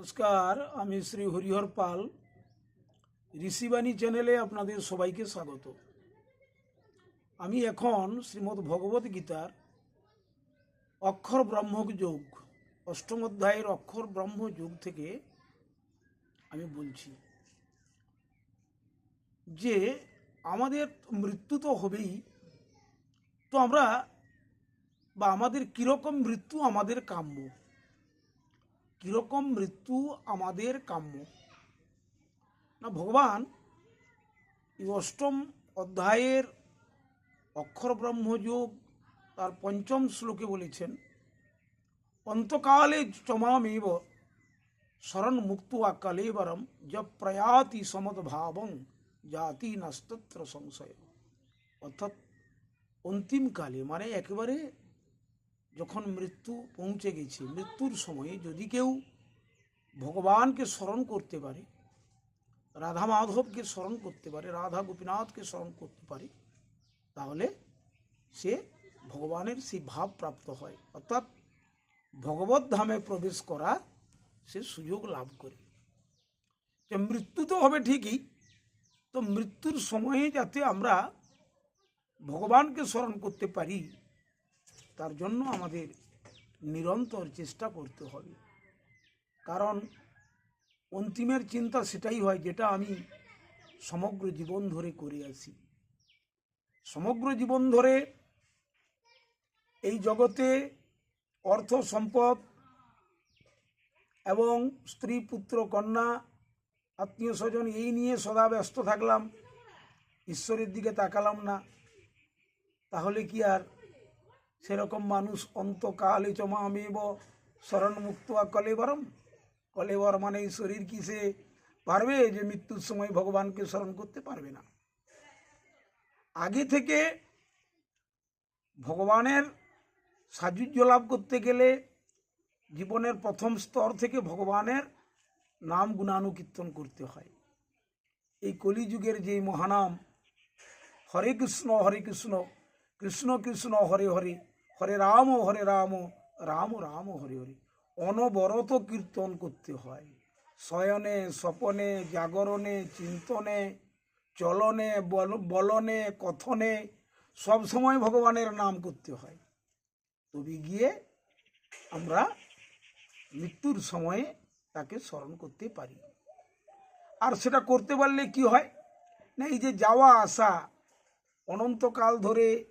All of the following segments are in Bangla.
নমস্কার, আমি শ্রী হরিহর পাল। ঋষিবাণী চ্যানেলে আপনাদের সবাইকে স্বাগত। আমি এখন শ্রীমদ্ ভগবত গীতার অক্ষর ব্রহ্ম যোগ, অষ্টম অধ্যায়ের অক্ষর ব্রহ্ম যোগ থেকে আমি বলছি যে, আমাদের মৃত্যু তো হবেই। তো আমরা বা আমাদের কীরকম মৃত্যু আমাদের কাম্য? কীরকম মৃত্যু আমাদের কাম্য? না, ভগবান এই অষ্টম অধ্যায়ের অক্ষর ব্রহ্মযোগ তার পঞ্চম শ্লোকে বলেছেন, অন্তকালে চমামেব শরণ মুক্ত কালেবরম য প্রয়াতি সমদ্ভাবং জাতি নাস্তত্র সংশয়। অর্থাৎ অন্তিমকালে মানে একেবারে যখন মৃত্যু পৌঁছে গেছে, মৃত্যুর সময়ে যদি কেউ ভগবানকে স্মরণ করতে পারে, রাধা মাধবকে স্মরণ করতে পারে, রাধা গোপীনাথকে স্মরণ করতে পারে, তাহলে সে ভগবানের সেই ভাব প্রাপ্ত হয়। অর্থাৎ ভগবত ধামে প্রবেশ করা সে সুযোগ লাভ করে। যে মৃত্যু তো হবে ঠিকই, তো মৃত্যুর সময়ে যাতে আমরা ভগবানকে স্মরণ করতে পারি তার জন্য আমাদের নিরন্তর চেষ্টা করতে হবে। কারণ অন্তিমের চিন্তা সেটাই হয় যেটা আমি সমগ্র জীবন ধরে করে আসি। সমগ্র জীবন ধরে এই জগতে অর্থ সম্পদ এবং স্ত্রী, পুত্র, কন্যা, আত্মীয় স্বজন এই নিয়ে সদা ব্যস্ত থাকলাম, ঈশ্বরের দিকে তাকালাম না। তাহলে কি আর সেরকম মানুষ অন্তকালে চমামেব, শরণ মুক্ত কলেবরম। কলেবর মানে শরীর কি সে পারবে যে মৃত্যুর সময় ভগবানকে স্মরণ করতে পারবে না। আগে থেকে ভগবানের সাযুজ্য লাভ করতে গেলে জীবনের প্রথম স্তর থেকে ভগবানের নাম গুণানুকীর্তন করতে হয়। এই কলিযুগের যে মহানাম, হরে কৃষ্ণ হরে কৃষ্ণ কৃষ্ণ কৃষ্ণ, হরে হরে হরে রাম হরে রাম রাম রাম, হরে হরে। অনবরত কীর্তন করতে হয়। শয়নে, স্বপনে, জাগরণে, চিন্তনে, চলনে, বল- বলনে, কথনে, সব সময় ভগবানের নাম করতে হয়। তবে গিয়ে আমরা মৃত্যুর সময়ে তাকে স্মরণ করতে পারি। আর সেটা করতে পারলে কি হয়? না, এই যে যাওয়া আসা, অনন্তকাল ধরে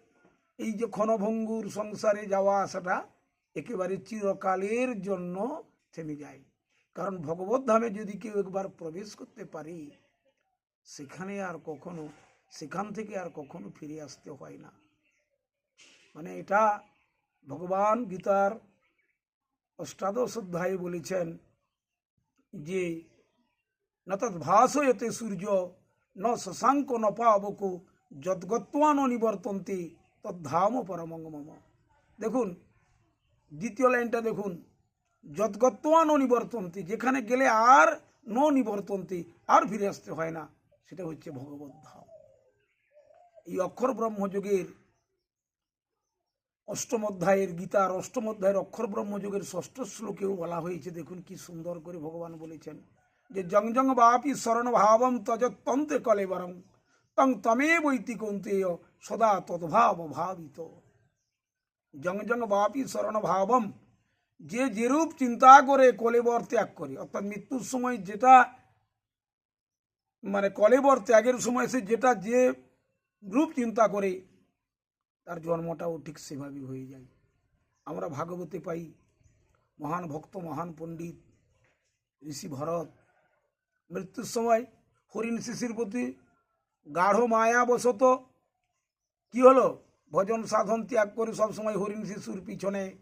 এই যে ক্ষণভঙ্গুর সংসারে যাওয়া আসাটা একেবারে চিরকালের জন্য থেমে যায়। কারণ ভগবত ধামে যদি কেউ একবার প্রবেশ করতে পারি, সেখানে আর কখনো, সেখান থেকে আর কখনো ফিরে আসতে হয় না। মানে এটা ভগবান গীতার অষ্টাদশ অধ্যায়ে বলেছেন যে, ন তৎ ভাসয়তে সূর্য, ন শশাঙ্ক, ন পাবক যদ্গত্বান নিবর্তন্তে তদ্ধাম পরমঙ্গ মম দেখুন, দ্বিতীয় লাইনটা দেখুন। যদ্গত্বান নিবর্তন্তে, যেখানে গেলে আর ন নিবর্তন্তে, আর ফিরে আসতে হয় না। সেটা হচ্ছে ভগবত ধাম। এই অক্ষর ব্রহ্মযোগের অষ্টম অধ্যায়ের গীতার অষ্টম অধ্যায়ের অক্ষর ব্রহ্মযোগের ষষ্ঠ শ্লোকেও বলা হয়েছে। দেখুন কি সুন্দর করে ভগবান বলেছেন যে, জং জং বাপি শরণ ভাবম তজতন্তে কলেবরম, তং তমে বৈতি কৌন্তেয় সদা তদ্ভাব ভাবিত জং জং বাপি শরণ ভাবম। যে যেরূপ চিন্তা করে কলেবর ত্যাগ করে, অর্থাৎ মৃত্যুর সময় যেটা মানে কলেবর ত্যাগের সময় সে যেটা যে রূপ চিন্তা করে, তার জন্মটাও ঠিক সেভাবেই হয়ে যায়। আমরা ভাগবতে পাই, মহান ভক্ত, মহান পণ্ডিত, ঋষি ভরত, মৃত্যুর সময় হরিণ শিশির প্রতি গাঢ় মায়াবশত কি হলো? ভজন সাধন ত্যাগ করে সব সময় হরিণ শিশুর পিছনে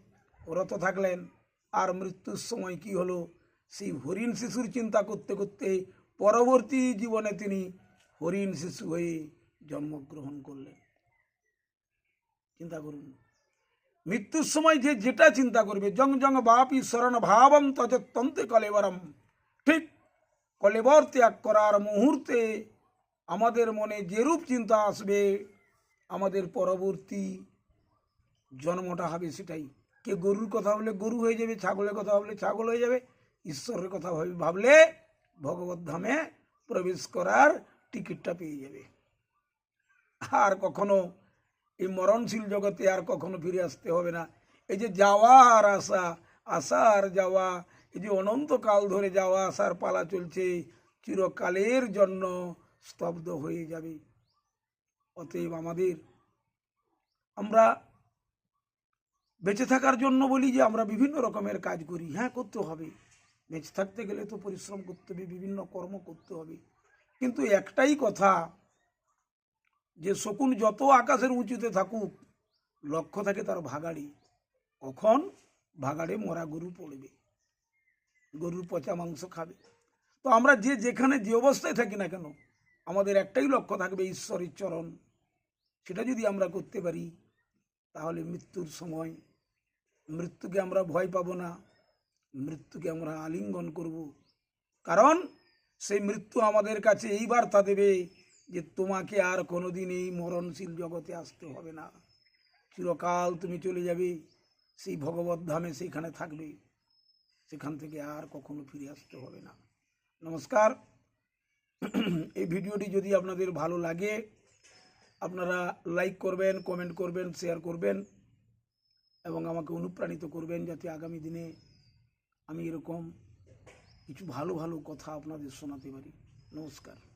রত থাকলেন। আর মৃত্যুর সময় কি হলো? সেই হরিণ শিশুর চিন্তা করতে করতে পরবর্তী জীবনে তিনি হরিণ শিশু হয়ে জন্মগ্রহণ করলেন। চিন্তা করুন। মৃত্যুর সময় যে যেটা চিন্তা করবে, জং জং বাপি শরণ ভাবম তজতন্তে কলেবরম। ঠিক কলেবর ত্যাগ করার মুহূর্তে আমাদের মনে যেরূপ চিন্তা আসবে আমাদের পরবর্তী জন্মটা হবে সেটাই। কে গরুর কথা বলে গরু হয়ে যাবে, ছাগলের কথা বলে ছাগল হয়ে যাবে, ঈশ্বরের কথা ভাবি, ভাবলে ভগবত ধামে প্রবেশ করার টিকিটটা পেয়ে যাবে। আর কখনো এই মরণশীল জগতে আর কখনো ফিরে আসতে হবে না। এই যে যাওয়া আর আসা আসা আর যাওয়া, এই যে অনন্তকাল ধরে যাওয়া আসার পালা চলছে, চিরকালের জন্য স্তব্ধ হয়ে যাবে। অতএব আমাদের আমরা বেঁচে থাকার জন্য বলি যে আমরা বিভিন্ন রকমের কাজ করি। হ্যাঁ করতে হবে। বেঁচে থাকতে গেলে তো পরিশ্রম করতে হবে, বিভিন্ন কর্ম করতে হবে। কিন্তু একটাই কথা, যে শকুন যত আকাশের উঁচুতে থাকুক, লক্ষ্য থাকে তার ভাগাড়ি। কখন? ভাগাড়ে মরা গরু পড়বে। গরুর পচা মাংস খাবে। তো আমরা যে যেখানে যে অবস্থায় থাকি না কেন, আমাদের একটাই লক্ষ্য থাকবে, ঈশ্বরের চরণ। সেটা যদি আমরা করতে পারি, তাহলে মৃত্যুর সময়, মৃত্যুকে আমরা ভয় পাবো না, মৃত্যুকে আমরা আলিঙ্গন করব। কারণ সেই মৃত্যু আমাদের কাছে এই বার্তা দেবে যে তোমাকে আর কোনোদিন এই মরণশীল জগতে আসতে হবে না। চিরকাল তুমি চলে যাবে, সেই ভগবত ধামে সেইখানে থাকবে। সেখান থেকে আর কখনো ফিরে আসতে হবে না। নমস্কার। এই ভিডিওটি যদি আপনাদের ভালো লাগে আপনারা লাইক করবেন কমেন্ট করবেন শেয়ার করবেন এবং আমাকে অনুপ্রাণিত করবেন যাতে আগামী দিনে আমি এরকম কিছু ভালো ভালো কথা আপনাদের শোনাতে পারি। নমস্কার।